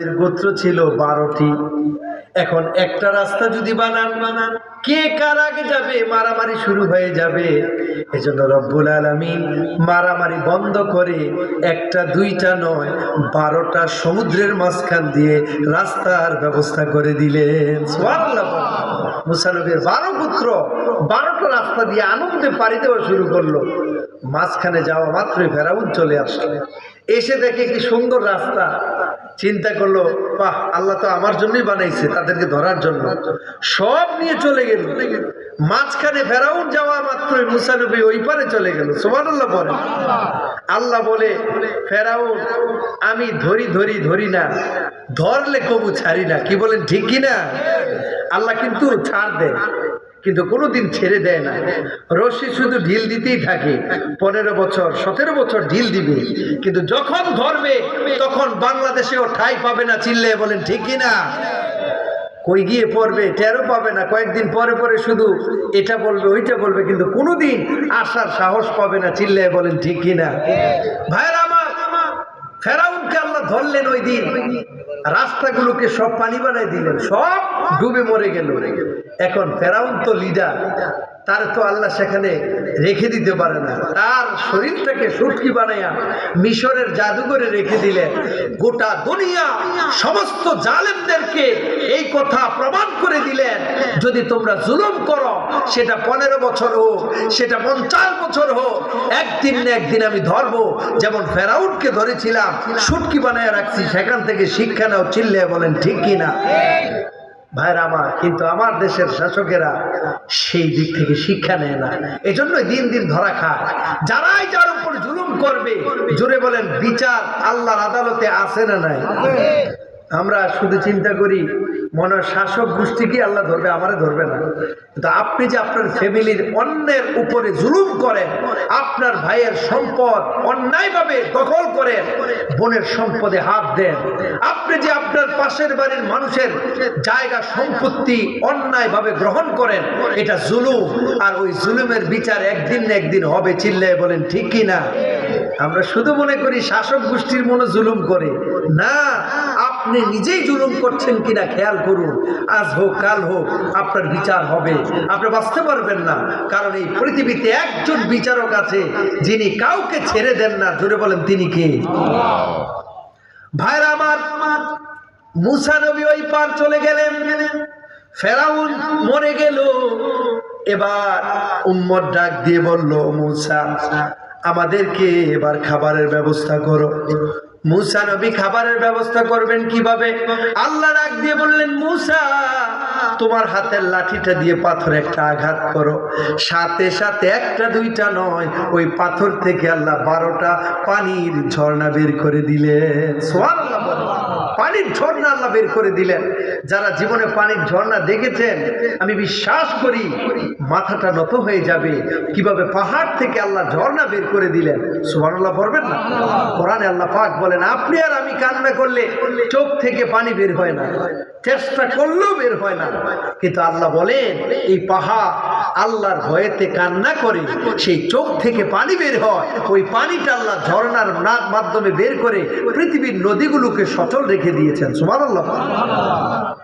এর গোত্র ছিল বারোটি। এখন একটা রাস্তা যদি বানান বানান। কে কার আগে যাবে? মারামারি শুরু হয়ে যাবে। এজন্য রব্বুল আলমিন মারামারি বন্ধ করে একটা, দুইটা নয়, বারোটা সমুদ্রের মাঝখান দিয়ে রাস্তার ব্যবস্থা করে দিলেন। সুবহানাল্লাহ। বলেন। মুসা বারো পুত্র, বারোটা রাস্তা দিয়ে আনন্দে পাড়ি দেওয়া শুরু করল। মাঝখানে যাওয়া মাত্রই ফেরাউন চলে আসলো এসে দেখে কি সুন্দর রাস্তা। চিন্তা করল, বাহ, আল্লাহ তো আমার জন্যই বানাইছে তাদেরকে ধরার জন্য। সব নিয়ে চলে গেল। মাঝখানে ফেরাউন যাওয়া মাত্রই মুসানবী ওই পারে চলে গেল। সোমানুল্লাহ পরে। আল্লাহ বলে, ফেরাউন, আমি ধরি ধরি ধরি না। ধরলে কবু ছাড়ি না। কি বলেন ঠিক কি না? আল্লাহ কিন্তু ছাড় দেয় কিন্তু কোনোদিন ছেড়ে দেয় না। রশি শুধু ঢিল দিতেই থাকে। পনেরো বছর, সতেরো বছর ঢিল দিবে। কিন্তু যখন ধরবে, তখন বাংলাদেশেও ঠাই পাবে না চিল্লে বলেন, ঠিক কি না? কই গিয়ে পড়বে, টেরও পাবে না। কয়েকদিন পরে পরে শুধু এটা বলবে, ওইটা বলবে, কিন্তু কোনোদিন আসার সাহস পাবে না চিল্লে বলেন, ঠিক কি না? ভাইরা ফেরাউনকে আল্লাহ ধরলেন ওই দিন। রাস্তাগুলোকে সব পানি বানাই দিলেন। সব ডুবে মরে গেল। এখন ফেরাউন তো লিডার তার তো আল্লাহ সেখানে রেখে দিতে পারে না। তার শরীরটাকে সুটকি বানাইয়া মিশরের জাদুঘরে রেখে দিলেন গোটা দুনিয়া, সমস্ত জালেমদেরকে এই কথা প্রমাণ করে দিলেন। যদি তোমরা জুলুম করো, সেটা পনেরো বছর হোক, সেটা পঞ্চাশ বছর হোক, একদিন না একদিন আমি ধরবো। যেমন ফেরাউনকে ধরেছিলাম, সুটকি বানায় রাখছি, সেখান থেকে শিক্ষা নাও চিল্লে বলেন, ঠিক কিনা? ভাইরা আমার, কিন্তু আমার দেশের শাসকেরা সেই দিক থেকে শিক্ষা নেয় না। এজন্যই দিন দিন ধরা খায়। যারাই যার উপর জুলুম করবে, জোরে বলেন, বিচার আল্লাহর আদালতে আছে না নাই? আমরা শুধু চিন্তা করি, মনে শাসক গোষ্ঠীকে আল্লাহ ধরবে, আমারে ধরবে না। কিন্তু আপনি যে আপনার ফ্যামিলির অন্যের উপরে জুলুম করেন, আপনার ভাইয়ের সম্পদ অন্যায়ভাবে দখল করেন, বোনের সম্পদে হাত দেন। আপনি যে আপনার পাশের বাড়ির মানুষের জায়গা সম্পত্তি অন্যায়ভাবে গ্রহণ করেন, এটা জুলুম। আর ওই জুলুমের বিচার একদিন না একদিন হবে, চিল্লায় বলেন, ঠিক কি না? আমরা শুধু মনে করি শাসক গোষ্ঠীর মনে জুলুম করে। না, আপনি নিজেই জুলুম করছেন কিনা খেয়াল করুন। আজ হোক, কাল হোক, আপনার বিচার হবে। আপনি বাঁচতে পারবেন না, কারণ এই পৃথিবীতে একজন বিচারক আছে, যিনি কাউকে ছেড়ে দেন না। জুড়ে বলেন, তিনি কে? ভাইরা মুসা নবী ওই পার চলে গেলেন। ফেরাউন মরে গেল। এবার উম্মত ডাক দিয়ে বলল, মুসা, আমাদেরকে এবার খাবারের ব্যবস্থা করো। মুসা নবী খাবারের ব্যবস্থা করবেন কীভাবে? আল্লাহ ডাক দিয়ে বললেন, মুসা, তোমার হাতের লাঠিটা দিয়ে পাথর একটা আঘাত করো। সাথে সাথে একটা দুইটা নয়, ওই পাথর থেকে আল্লাহ বারোটা পানির ঝর্ণা বের করে দিলেন। বলেন। পানির ঝর্ণা আল্লাহ বের করে দিলেন। যারা জীবনে পানির ঝর্ণা দেখেছেন, আমি বিশ্বাস করি মাথাটা নত হয়ে যাবে। কীভাবে পাহাড় থেকে আল্লাহ ঝর্ণা বের করে দিলেন, সুবহানাল্লাহ পড়বেন না? কোরআনে আল্লাহ পাক বলেন, আপনি আর আমি কান্না করলে চোখ থেকে পানি বের হয় না, চেষ্টা করলেও বের হয় না। কিন্তু আল্লাহ বলেন, এই পাহাড় আল্লাহর ভয়েতে কান্না করে, সেই চোখ থেকে পানি বের হয়। ওই পানিটা আল্লাহ ঝর্ণার না- মাধ্যমে বের করে পৃথিবীর নদীগুলোকে সচল রেখে দিয়েছেন। সুবহানাল্লাহ।